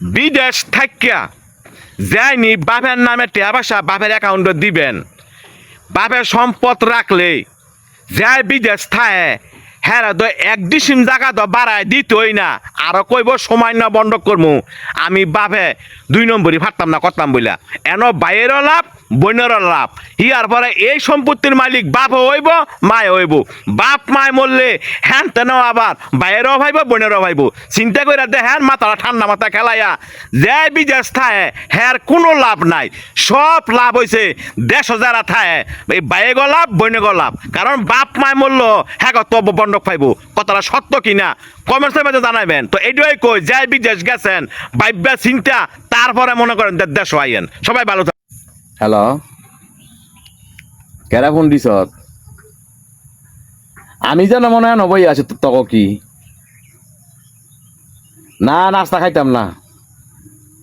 বিদেশ থাকিয়া যায়নি বাপের নামে টেয়া বাসা বাপের অ্যাকাউন্টে দিবেন। বাপের সম্পদ রাখলে যাই বিদেশ থায় হ্যাঁ এক ডিসিম জায়গা তো বাড়ায় দিতই না। আরও কইব, সময় না বন্ধ করমু। আমি বাপে দুই নম্বরই ফাটতাম না, করতাম বইলা। N বাইরেরও love বইনেরও love. হিয়ার পরে এই সম্পত্তির মালিক বাপ হইব, মায় হইব। বাপ মায় মরলে হ্যান তেন আবার বাইরেও ভাইব বইনেরও ভাইব। চিন্তা করে দেখেন, মাথাটা ঠান্ডা মাথা খেলাইয়া। যে বিদেশ থায়, হ্যার কোনো লাভ নাই। সব লাভ হয়েছে দেশ যারা থায়, এই বাইরে লাভ বইনে লাভ। কারণ বাপ মায় মূল্য হ্যাঁ তব বন্ধক পাইব কতটা সত্য কিনা? কমেন্টসের মধ্যে জানাবেন তো এইটাই কই যাই বিদেশ গেছেন, বাইব্যা চিন্তা তারপরে মনে করেন দেশ আইয়েন। সবাই ভালো থাক- হ্যালো কেরা ফোন দিছ? আমি যেন মনে হয় নবই আছি তক কি? না, নাস্তা খাইতাম না।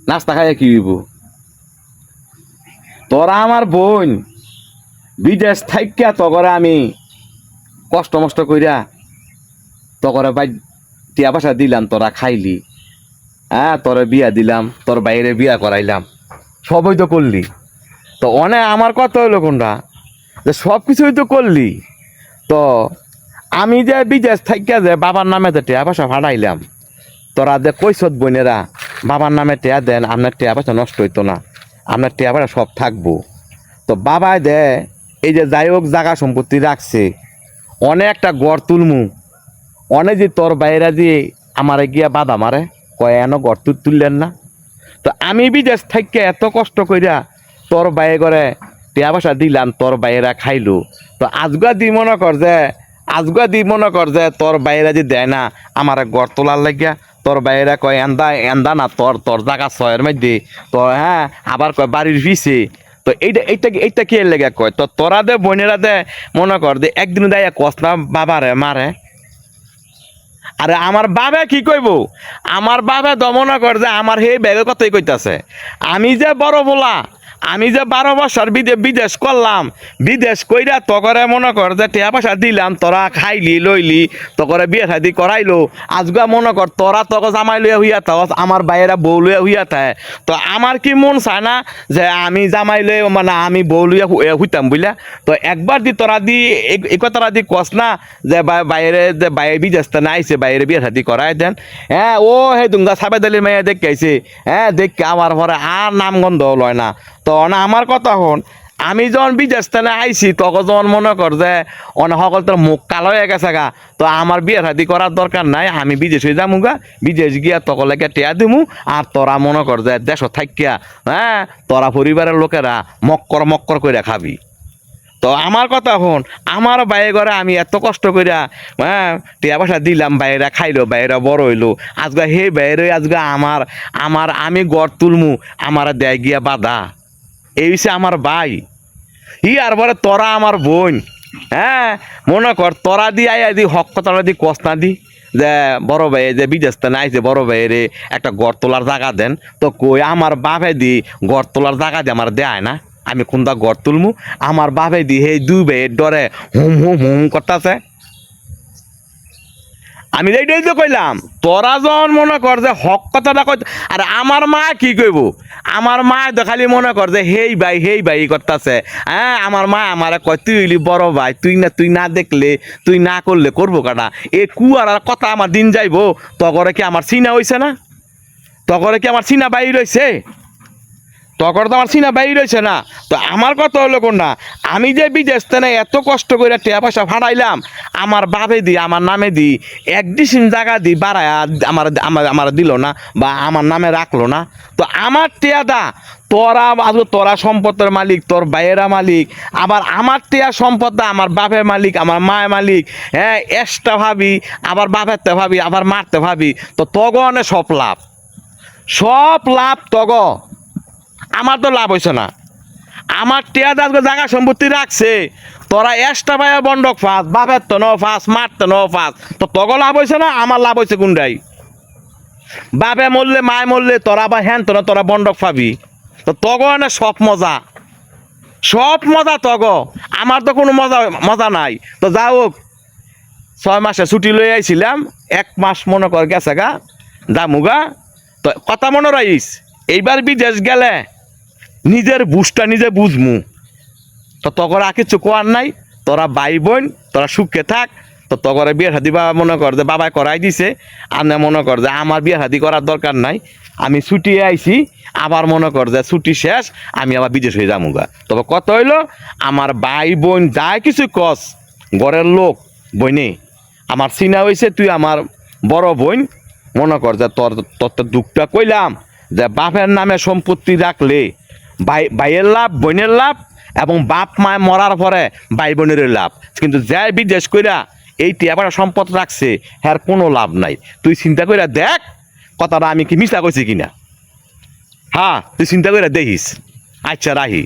নাস্তা খাইয়া কি হইব? তোরা আমার বোন। বিদেশ থাইকা তগরে আমি কষ্ট মষ্ট কইরা তগরে ভাই টিয়া পয়সা দিলাম, তোরা খাইলি। হ্যাঁ তোরে বিয়া দিলাম, তোর বাইরে বিয়া করাইলাম। সবই তো করলি। তো অনেক আমার কথা হইল কোনটা? যে সব কিছুই তো করলি। তো আমি যে বিদেশ থাকিয়া যে বাবার নামে যে টেয়া পয়সা ফাটাইলাম তোরা যে কৈশত বোনেরা বাবার নামে টেয়া দেন, আপনার টেয়া পয়সা নষ্ট হইতো না। আপনার টেয়া পয়সা সব থাকব। তো বাবাই দে, এই যে যাই হোক জায়গা সম্পত্তি রাখছে, অনেকটা গড় তুলমু। অনেক যে তোর বাইরা দিয়ে আমারে গিয়া বাধা মারে, কয় এন গড় তুল তুললেন না? তো আমি বিদেশ থেকে এত কষ্ট কইরা তোর বাইরে করে টিয়া পয়সা দিলাম, তোর বাইরা খাইলো। তো আজগা দি মনে কর যে, আজগা দি মনে কর যে, তোর বাইরে যে দেয় না, আমার গড় তোলার লাগিয়া, তোর বাইরে কয় এন্দা এন্দা না, তোর তোর জায়গা ছয়ের মধ্যে। তো হ্যাঁ আবার কয় বাড়ির পিছে। তো এইটা এইটা এইটা কে লেগে কয়? তো তোরা দে, বোনেরা দে, মনে কর যে একদিন দেয় কস বাবারে, মারে। আরে আমার বাবে কি কইব? আমার বাবে দমনা কর যে আমার সেই ব্যাগে কতই কইতাছে। আমি যে বড় বলা আমি যে বারো বছর বিদে বিদেশ করলাম, বিদেশ কইরা তকরে মনে কর যে টিয়া পয়সা দিলাম, তোরা খাইলি, লইলি তকরে বিয়ে শাদি করাইলো। আজগা মনে কর তোরা তক জামাই লইয়া হইয়া থাকস আমার বাইরা বউ লইয়া হইয়া থাকে তো আমার কি মন চায় না যে আমি জামাই লই মানে আমি বউ লইয়া হইতাম বুঝলা তো একবার দি তোরা দি এক- তোরা দি কস না যে বাইরে যে বাইরে বিদেশ না আইছে, বাইরে বিয়ে শাদি করাই দেন। হ্যাঁ ও হে দুঙ্গা সাবেদালি মেয়ে দেখেছে হ্যাঁ দেখ আমার পরে আর নাম গন্ধ লয় না। তো না, আমার কথা হন আমি যখন বিদেশ থেকে আইছি, তখন যখন মনে কর যে, অনেক সকল তোর মুখ কালো হয়ে গেছে গা, তো আমার বিয়ে শাদি করার দরকার নাই, আমি বিদেশ হয়ে যামু গা, বিদেশ গিয়া তকলেকে টেয়া দিমু, আর তোরা মনে কর যে দেশ থাকিয়া হ্যাঁ তোরা পরিবারের লোকেরা মক্কর মক্কর করে খাবি। তো আমার কথা হন আমার বাইরে ঘরে আমি এত কষ্ট কইরা হ্যাঁ টিয়া পয়সা দিলাম বাইরে খাইলো বাইরে বড় হইল আজকে হে বাইরে আজকে আমার আমার, আমি গড় তুলমু, আমার দেয় গিয়া বাধা। এই হচ্ছে আমার ভাই। ই আর পরে তোরা আমার বোন। হ্যাঁ মনে কর, তোরা দি আই দি হক কথাটা দি কষ্ট দি। যে বড় ভাই, যে বিদেশ থেকে আইছে, বড় ভাইয়েরে একটা গড় তোলার জায়গা দেন। তো কই, আমার বাপে দি গড় তোলার জায়গা দিয়ে আমার দেয় না। আমি কোনটা গড় তুলমু? আমার বাপে দি সেই দুই ভাইয়ের ডরে হুম হুম হুম করতেছে। আমি এইটাই তো কইলাম তোরা যখন মনে কর যে হক কথাটা কই আর আমার মা কি কইব আমার মা তো খালি মনে কর যে হেই ভাই হেই ভাই করতেছে হ্যাঁ আমার মা আমার কয়, তুই হইলি বড় ভাই তুই না তুই না দেখলে, তুই না করলে করব কাটা এ কুয়ার আর কথা আমার দিন যাইবো। তগরে কি আমার চিনা হইছে না? তগরে কি আমার চিনা বাইর রয়েছে তখন তো আমার চিনা বাইর রয়েছে না। তো আমার কথা হলো কোন না, আমি যে বিদেশ থেকে এত কষ্ট করে টিয়া পয়সা ফাটাইলাম, আমার বাপে দি, আমার নামে দি, এক ডিসিম জায়গা দি বাড়ায় আমার আমার আমার দিল না বা আমার নামে রাখল না। তো আমার টিয়াদা তোরা আজকে তোরা সম্পদের মালিক, তোর বাইয়েরা মালিক, আবার আমার টিয়া সম্পদটা আমার বাপের মালিক, আমার মায়ের মালিক হ্যাঁ এক্সট্রা ভাবি, আবার বাপেরতে ভাবি, আবার মারতে ভাবি, তো তগনে সব লাভ। সব লাভ তগ আমার তো লাভ হয়েছে না। আমার টিয়া দাস জায়গা সম্পত্তি রাখছে, তোরা এক্সট্রা ভাইয়া বন্ডক ফাঁস, বাপের তো ন ফাঁস, মার তো ন ফাঁস, তো তগ লাভ হয়েছে না, আমার লাভ হয়েছে কোনটাই? বাপে মরলে, মায় মরলে, তোরা বা হ্যান তোরা তোরা বন্ডক পাবি। তো তগ না সব মজা। সব মজা তগ। আমার তো কোনো মজা মজা নাই। তো যা হোক, ছয় মাসে ছুটি লই আইছিলাম, এক মাস মনে কর গেছে গা যামুগা তো কথা মনে রাইস এইবার বিদেশ গেলে নিজের বুঝটা নিজে বুঝমু। তো তখন আর কিছু কোয়ার নাই, তোরা ভাই বোন, তোরা সুখে থাক, তো তগরে বিয়ে শাদি বাবা মনে কর যে বাবাই করাই দিছে, আর না মনে কর যে আমার বিয়ে শাদি করার দরকার নাই, আমি ছুটি আইছি, আবার মনে কর যে ছুটি শেষ, আমি আবার বিদেশ হয়ে যাব গা। তবে কত হইল, আমার ভাই বোন যাই কিছু কস, ঘরের লোক বইনে আমার চিনা হয়েছে তুই আমার বড় বোন, মনে কর যে তোর তোর দুঃখটা কইলাম, যে বাপের নামে সম্পত্তি রাখলে ভাই ভাইয়ের লাভ, বোনের লাভ এবং বাপ মায় মরার পরে ভাই বোনের লাভ। কিন্তু যাই বিদেশ কইরা এই টিয়াপাড়া সম্পদ রাখছে হ্যার কোনো লাভ নাই। তুই চিন্তা কইরা দেখ, কথাটা আমি কি মিশা কইছি কিনা? হ্যাঁ তুই চিন্তা কইরা দেখিস। আচ্ছা রাহি।